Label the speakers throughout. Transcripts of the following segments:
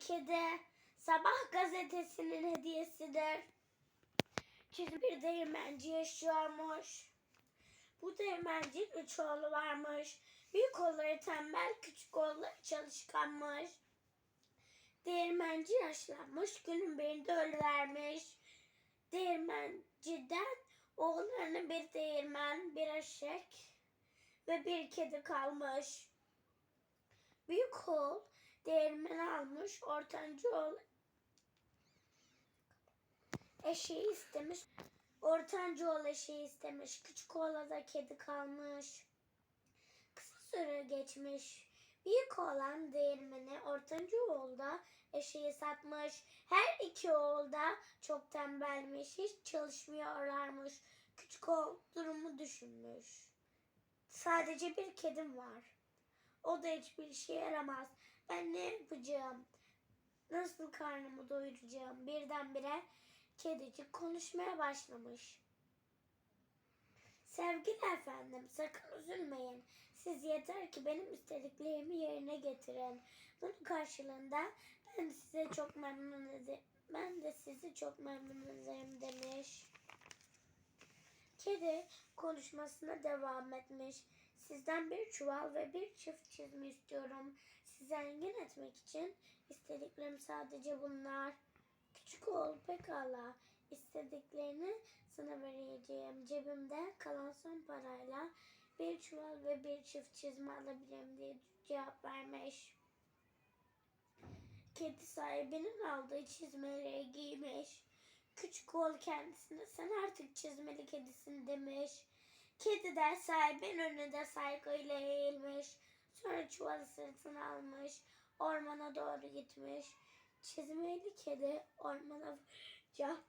Speaker 1: kedi sabah gazetesinin hediyesidir. Çizgi bir değirmenci yaşıyormuş. Bu değirmencinin üç oğlu varmış. Büyük oğulları tembel, küçük oğulları çalışkanmış. Değirmenci yaşlanmış, günün birinde ölüvermiş. Değirmenciden oğullarına bir değirmen, bir eşek ve bir kedi kalmış. Büyük oğul değirmeni almış, ortancı oğul eşeği istemiş. Ortancı oğul eşeği istemiş. Küçük oğula da kedi kalmış. Kısa süre geçmiş. Büyük oğlan değirmeni, ortancı oğul da eşeği satmış. Her iki oğul da çok tembelmiş. Hiç çalışmıyorlarmış. Küçük oğul durumu düşünmüş. Sadece bir kedim var. O da hiçbir işe yaramaz. Ben ne yapacağım? Nasıl karnımı doyuracağım? Birdenbire kedicik konuşmaya başlamış. Sevgili efendim sakın üzülmeyin. Siz yeter ki benim istediklerimi yerine getirin. Bunun karşılığında ben size çok memnun ederim. Ben de sizi çok memnun ederim demiş. Kedi konuşmasına devam etmiş. Sizden bir çuval ve bir çift çizme istiyorum. Zengin etmek için istediklerim sadece bunlar. Küçük oğul pekala istediklerini sana vereceğim. Cebimde kalan son parayla bir çuval ve bir çift çizme alabilirim diye cevap vermiş. Kedi sahibinin aldığı çizmeleri giymiş. Küçük oğul kendisine sen artık çizmeli kedisin demiş. Kedi de sahibin önünde saygıyla eğilmiş. Sonra çuvalı sırtına almış. Ormana doğru gitmiş. Çizmeli kedi ormana varınca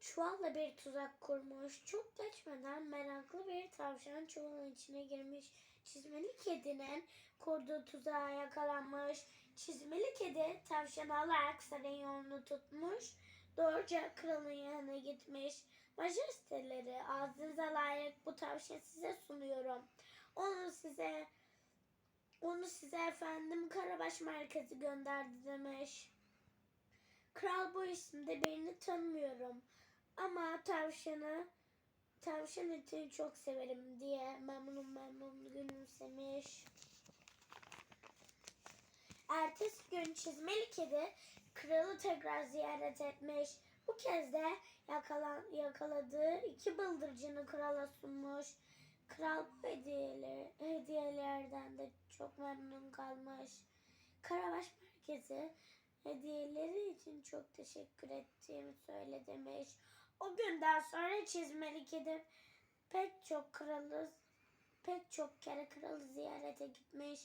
Speaker 1: çuvalla bir tuzak kurmuş. Çok geçmeden meraklı bir tavşan çuvalın içine girmiş. Çizmeli kedinin kurduğu tuzağa yakalanmış. Çizmeli kedi tavşanı alarak sarayın yolunu tutmuş. Doğruca kralın yanına gitmiş. Majesteleri ağzınıza layık bu tavşanı size sunuyorum. Onu size onu size efendim Karabaş merkezi gönderdi demiş. Kral bu isimde birini tanımıyorum. Ama tavşanı tavşan etini çok severim diye memnun memnun gülümsemiş. Ertesi gün çizmeli kedi kralı tekrar ziyaret etmiş. Bu kez de yakalan, yakaladığı iki bıldırcını krala sunmuş. Kral bu hediyeler, hediyelerden de çok memnun kalmış. Karabaş merkezi hediyeleri için çok teşekkür ettiğimi söyle demiş. O günden sonra çizmeli kedi pek çok kralı pek çok kere kralı ziyarete gitmiş.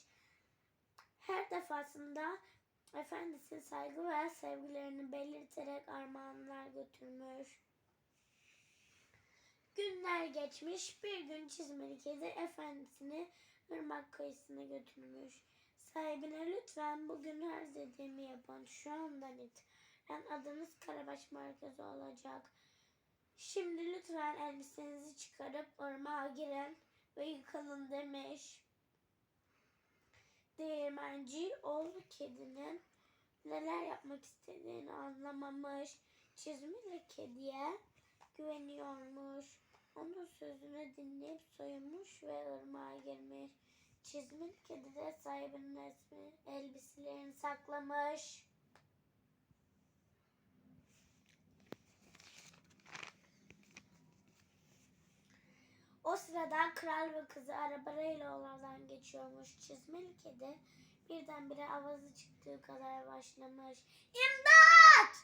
Speaker 1: Her defasında efendisine saygı ve sevgilerini belirterek armağanlar götürmüş. Günler geçmiş. Bir gün çizmeli kedi efendisini ırmak kıyısına götürmüş. Sahibine lütfen bugün her dediğimi yapın. Şu andan itibaren adınız Karabaş Merkezi olacak. Şimdi lütfen elbisenizi çıkarıp ırmağa girin ve yıkanın demiş. Değirmenci oğlu kedinin neler yapmak istediğini anlamamış. Çizmeli kediye güveniyormuş. Onun sözünü dinleyip soyunmuş ve ırmağa girmiş. Çizmeli kedi de sahibinin elbiselerini saklamış. O sırada kral ve kızı arabayla yollardan geçiyormuş. Çizmeli kedi birdenbire avazı çıktığı kadar başlamış. İmdat!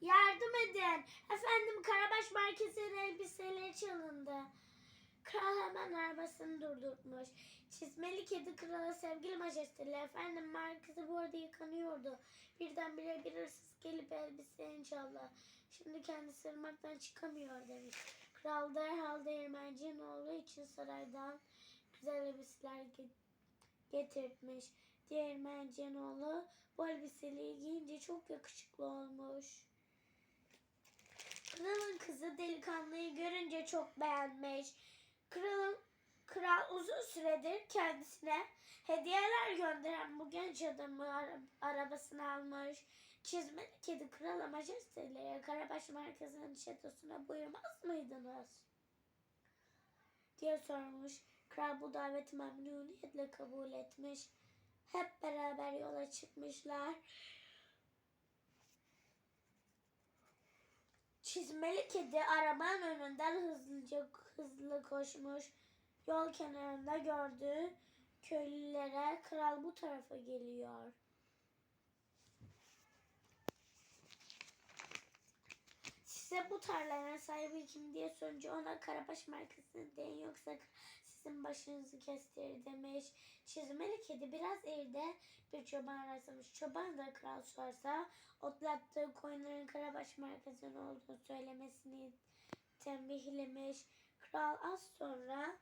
Speaker 1: Yardım edin. Efendim Karabaş Merkezi'nin elbiseleri çalındı. Kral hemen arabasını durdurtmuş. Çizmeli kedi krala sevgili majesteli efendim merkezi bu arada yıkanıyordu. Birdenbire bir hırsız gelip elbiselerini çaldı. Şimdi kendisi ırmaktan çıkamıyor demiş. Kral derhal değirmencinin oğlu için saraydan güzel elbiseler ge- getirtmiş. Değirmencinin oğlu bu elbiseleri giyince çok yakışıklı olmuş. Kralın kızı delikanlıyı görünce çok beğenmiş. Kralın Kral uzun süredir kendisine hediyeler gönderen bu genç adamı ara- arabasını almış. Çizmeli kedi krala majesteleri Karabaş merkezinin şatosuna buyurmaz mıydınız? diye sormuş. Kral bu daveti memnuniyetle kabul etmiş. Hep beraber yola çıkmışlar. Çizmeli kedi arabanın önünden hızlıca hızlı koşmuş. Yol kenarında gördüğü köylülere kral bu tarafa geliyor. Size bu tarlanın sahibi kim diye sorunca ona Karabaş merkezinden yoksa sizin başınızı kestirir demiş. Çizmeli kedi biraz ileride bir çoban rastlamış. Çoban da kral sorsa otlattığı koyunların Karabaş merkezinin olduğunu söylemesini tembihlemiş. Kral az sonra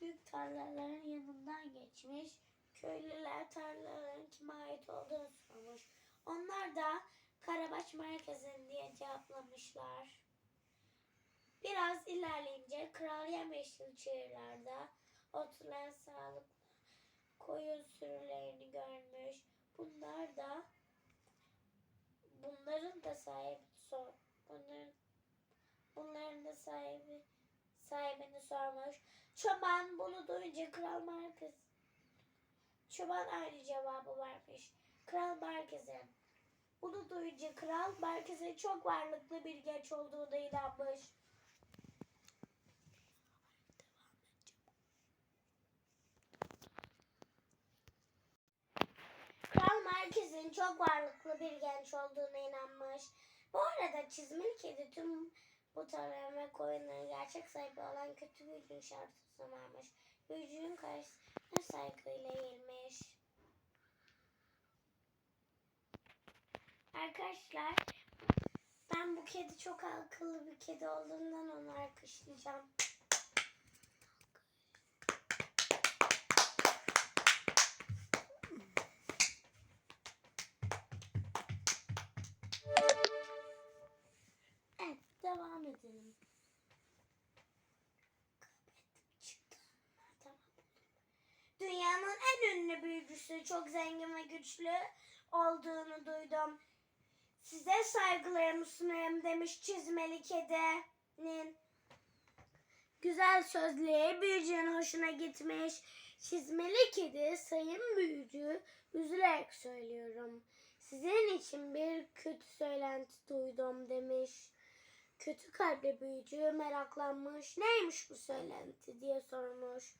Speaker 1: büyük tarlaların yanından geçmiş. Köylüler tarlaların kime ait olduğunu sormuş. Onlar da Karabaş merkezin diye cevaplamışlar. İlerleyince kral yemyeşil çayırlarda otlayan sağlıklı koyun sürülerini görmüş. Bunlar da bunların da sahibi sor bunların bunların da sahibi sahibini sormuş. Çoban bunu duyunca kral merkez Çoban aynı cevabı vermiş. Kral merkeze. Bunu duyunca kral merkeze çok varlıklı bir genç olduğuna inanmış. Kral merkezin çok varlıklı bir genç olduğuna inanmış. Bu arada çizmeli kedi tüm bu tarlaların ve koyunların gerçek sahibi olan kötü büyücünün şartını varmış. Büyücünün karşısına saygıyla eğilmiş. Arkadaşlar ben bu kedi çok akıllı bir kedi olduğundan onu alkışlayacağım. Çok zengin ve güçlü olduğunu duydum. Size saygılarımı sunarım demiş çizmeli kedinin. Güzel sözleri büyücünün hoşuna gitmiş. Çizmeli kedi sayın büyücü üzülerek söylüyorum. Sizin için bir kötü söylenti duydum demiş. Kötü kalpli büyücü meraklanmış. Neymiş bu söylenti diye sormuş.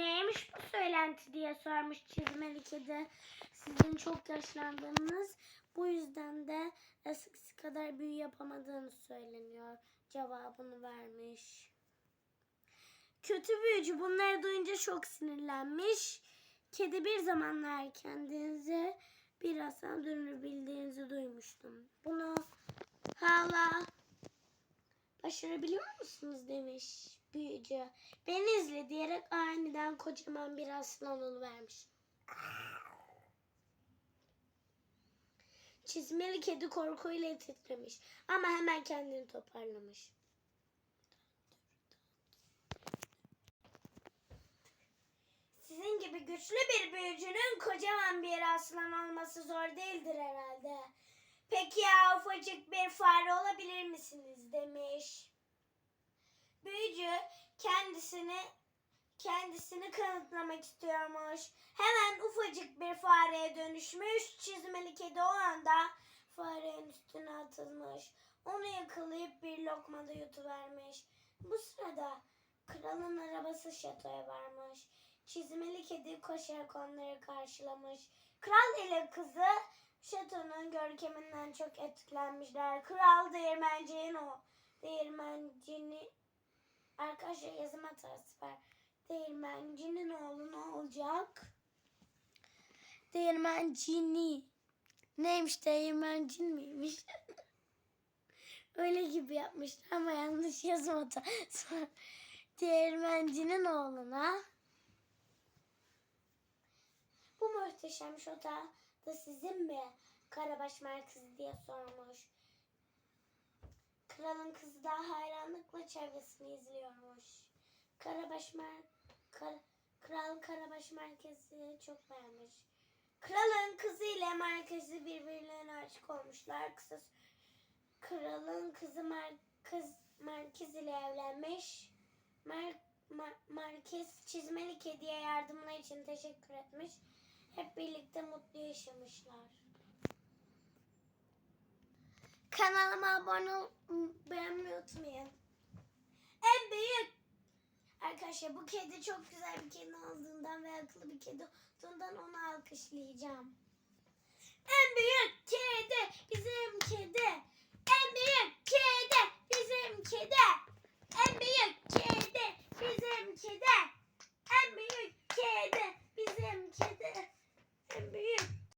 Speaker 1: Neymiş bu söylenti diye sormuş çizmeli kedi. Sizin çok yaşlandığınız bu yüzden de eskisi kadar büyü yapamadığınız söyleniyor. Cevabını vermiş. Kötü büyücü bunları duyunca çok sinirlenmiş. Kedi bir zamanlar kendinizi biraz dönür bildiğinizi duymuştum. Bunu hala başarabiliyor musunuz demiş büyücü. Beni izle diyerek aniden kocaman bir aslan vermiş. Çizmeli kedi korkuyla titremiş ama hemen kendini toparlamış. Sizin gibi güçlü bir büyücünün kocaman bir aslan olması zor değildir herhalde. Peki ya ufacık bir fare olabilir misiniz demiş. Büyücü kendisini kendisini kanıtlamak istiyormuş. Hemen ufacık bir fareye dönüşmüş. Çizmeli kedi o anda farenin üstüne atılmış. Onu yakalayıp bir lokmada yutuvermiş. Bu sırada kralın arabası şatoya varmış. Çizmeli kedi koşarak onları karşılamış. Kral ile kızı şatonun görkeminden çok etkilenmişler. Kral değirmencinin o değirmencini Arkadaşlar yazım hatası var. Değirmencinin oğlu ne olacak? Değirmencini. Neymiş değirmencin miymiş? Öyle gibi yapmışlar ama yanlış yazım hatası var. Değirmencinin oğluna bu muhteşem şota da sizin mi? Karabaş Merkezi diye sormuş. Kralın kızı da hayranlıkla çevresini izliyormuş. Karabaş Mer Kar- Kral Karabaş Merkezi çok beğenmiş. Kralın kızı ile merkezi birbirlerine aşık olmuşlar. Kısa kralın kızı merkez merkez ile evlenmiş. Mer, mer- merkez çizmeli kediye yardımlar için teşekkür etmiş. Hep birlikte mutlu yaşamışlar. Kanalıma abone ol, beğenmeyi unutmayın. En büyük Arkadaşlar bu kedi çok güzel bir kedi olduğundan ve akıllı bir kedi olduğundan onu alkışlayacağım. En büyük kedi bizim kedi. En büyük kedi bizim kedi. En büyük kedi bizim kedi. En büyük kedi bizim kedi. And Hindi.